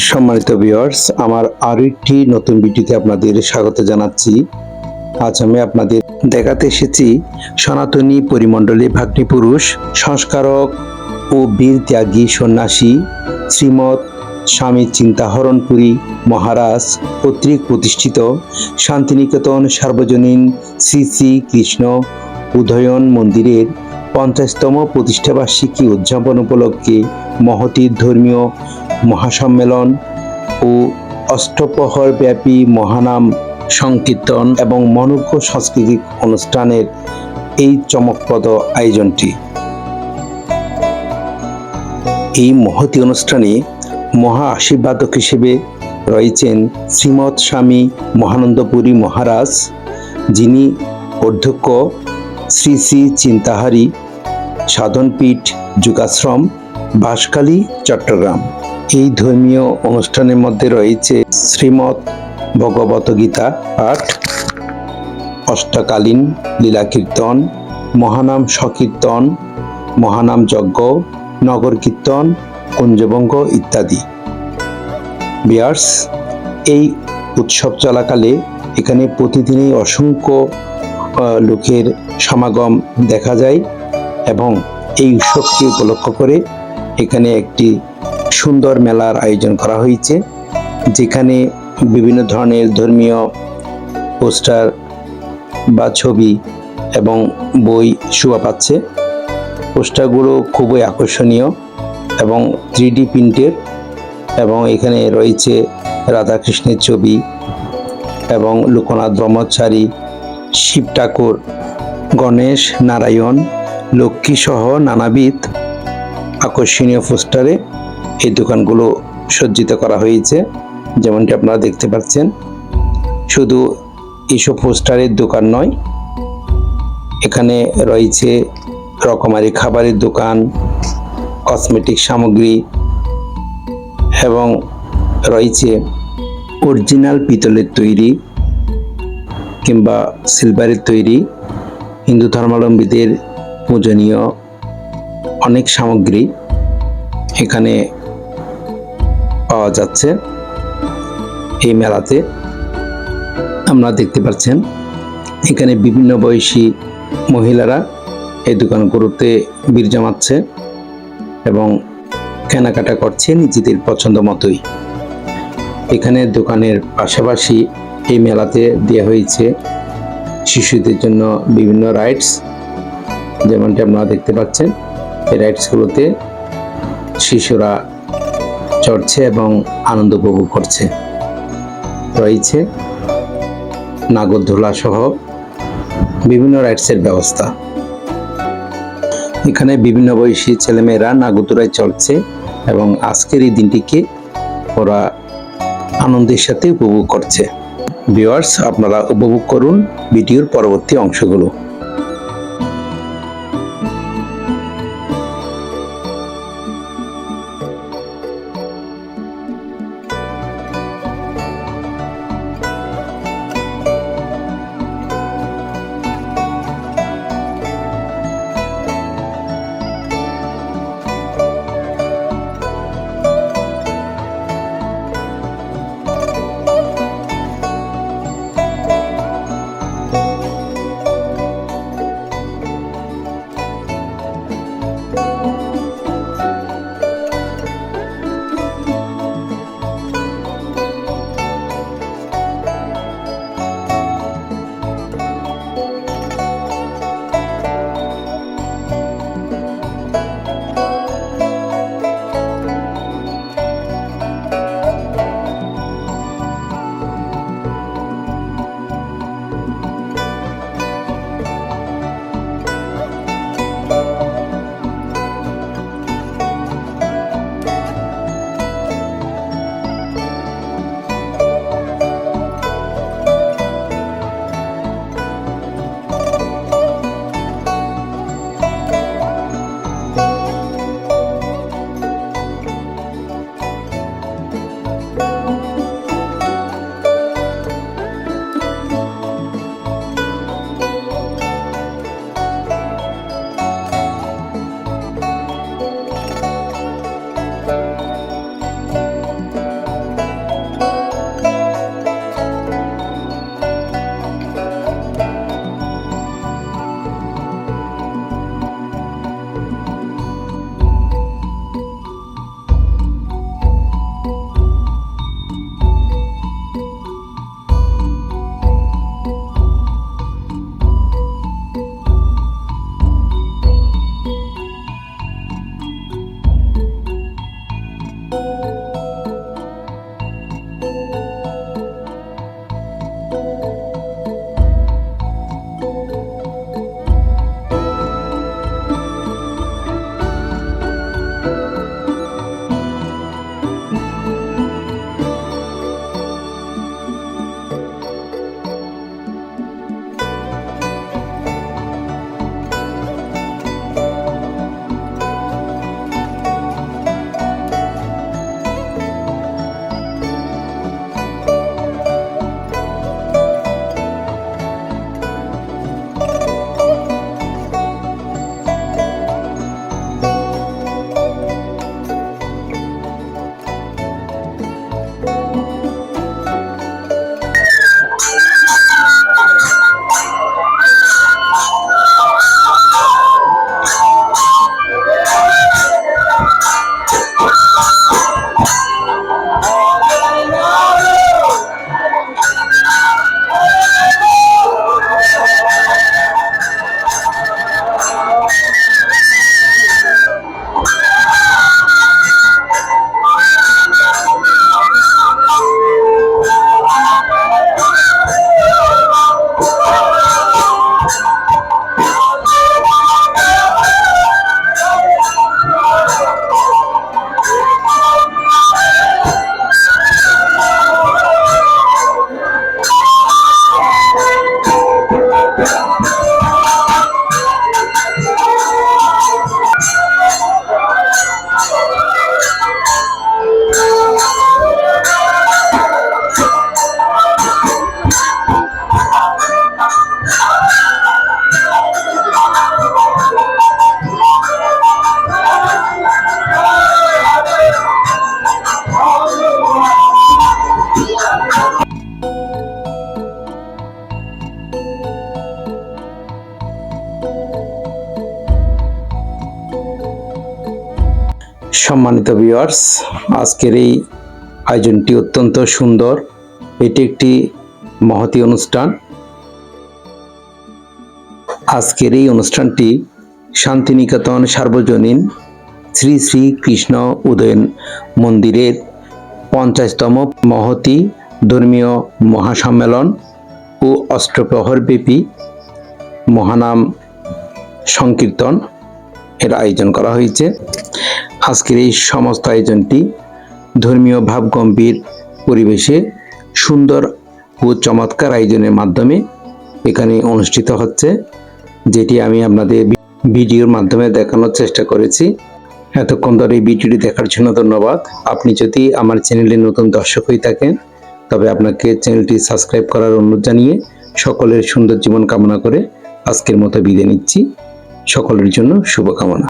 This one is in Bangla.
সম্মানিত ভিউয়ার্স আমার আরও একটি নতুন ভিডিওতে আপনাদের স্বাগত জানাচ্ছি। আজ আমি আপনাদের দেখাতে এসেছি সনাতনী পরিমণ্ডলে ভাগ্নি পুরুষ সংস্কারক ও বীর ত্যাগী সন্ন্যাসী শ্রীমৎ স্বামী চিন্তাহরণপুরী মহারাজ কর্তৃক প্রতিষ্ঠিত শান্তিনিকেতন সার্বজনীন শ্রী শ্রী কৃষ্ণ উদয়ন মন্দিরের পঞ্চাশতম প্রতিষ্ঠাবার্ষিকী উদযাপন উপলক্ষে মহতী ধর্মীয় মহাসম্মেলন ও অষ্টপ্রহর ব্যাপী মহানাম সংকীর্তন এবং মনোজ্ঞ সাংস্কৃতিক অনুষ্ঠানের এই চমকপ্রদ আয়োজনটি। এই মহতি অনুষ্ঠানে মহা আশীর্বাদক হিসেবে রয়েছেন শ্রীমৎ স্বামী মহানন্দপুরী মহারাজ, যিনি অধ্যক্ষ শ্রী শ্রী চিন্তাহারী সাধনপীঠ যুগাশ্রম বাঁশখালী, চট্টগ্রাম। এই ধর্মীয় অনুষ্ঠানের মধ্যে রয়েছে শ্রীমৎ ভগবত গীতা পাঠ, অষ্টকালীন লীলা কীর্তন, মহানাম সংকীর্তন, মহানাম যজ্ঞ, নগর কীর্তন, কুঞ্জবঙ্গ ইত্যাদি। বিয়ার্স, এই উৎসব চলাকালে এখানে প্রতিদিনই অসংখ্য লোকের সমাগম দেখা যায় এবং এই উৎসবকে উপলক্ষ করে এখানে একটি সুন্দর মেলার আয়োজন করা হয়েছে, যেখানে বিভিন্ন ধরনের ধর্মীয় পোস্টার বা ছবি এবং বই শোভা পাচ্ছে। পোস্টারগুলো খুবই আকর্ষণীয় এবং থ্রি ডি প্রিন্টের এবং এখানে রয়েছে রাধাকৃষ্ণের ছবি এবং লোকনাথ ব্রহ্মচারী, শিব ঠাকুর, গণেশ নারায়ণ, লক্ষ্মী সহ নানাবিধ আকর্ষণীয় পোস্টারে এই দোকানগুলো সজ্জিত করা হয়েছে, যেমনটি আপনারা দেখতে পাচ্ছেন। শুধু এইসব পোস্টারের দোকান নয়, এখানে রয়েছে রকমারি খাবারের দোকান, কসমেটিক সামগ্রী এবং রয়েছে অরিজিনাল পিতলের তৈরি কিংবা সিলভারের তৈরি হিন্দু ধর্মাবলম্বীদের পূজনীয় অনেক সামগ্রী। এখানে পাওয়া যাচ্ছে এই মেলাতে। আমরা দেখতে পাচ্ছেন, এখানে বিভিন্ন বয়সী মহিলারা এই দোকানগুলোতে বীর জমাচ্ছে এবং কেনাকাটা করছে নিজেদের পছন্দ মতোই। এখানে দোকানের পাশাপাশি এই মেলাতে দেওয়া হয়েছে শিশুদের জন্য বিভিন্ন রাইডস, যেমনটি আপনারা দেখতে পাচ্ছেন। এই রাইডসগুলোতে শিশুরা চড়ছে এবং আনন্দ উপভোগ করছে। রয়েছে নাগরদোলা সহ বিভিন্ন রাইডসের ব্যবস্থা। এখানে বিভিন্ন বয়সী ছেলেমেয়েরা নাগরদোলায় চড়ছে এবং আজকের এই দিনটিকে ওরা আনন্দের সাথে উপভোগ করছে। ভিউয়ার্স, আপনারা উপভোগ করুন ভিডিওর পরবর্তী অংশগুলো। সম্মানিত ভিউয়ার্স আজকের এই আয়োজনটি অত্যন্ত সুন্দর। এটি একটি মহতি অনুষ্ঠান। আজকের এই অনুষ্ঠানটি শান্তিনিকেতন সার্বজনীন শ্রী শ্রী কৃষ্ণ উদয়ন মন্দিরের পঞ্চাশতম মহতি ধর্মীয় মহাসম্মেলন ও অষ্টপ্রহরব্যাপী মহানাম সংকীর্তন এর আয়োজন করা হয়েছে। আজকের এই সমস্ত আয়োজনটি ধর্মীয় ভাবগম্ভীর পরিবেশে সুন্দর ও চমৎকার আয়োজনের মাধ্যমে এখানে অনুষ্ঠিত হচ্ছে, যেটি আমি আপনাদের ভিডিওর মাধ্যমে দেখানোর চেষ্টা করেছি। এতক্ষণ ধরে এই ভিডিওটি দেখার জন্য ধন্যবাদ। আপনি যদি আমার চ্যানেলে নতুন দর্শক হয়ে থাকেন, তবে আপনাকে চ্যানেলটি সাবস্ক্রাইব করার অনুরোধ জানিয়ে সকলের সুন্দর জীবন কামনা করে আজকের মতো বিদায় নিচ্ছি। সকলের জন্য শুভকামনা।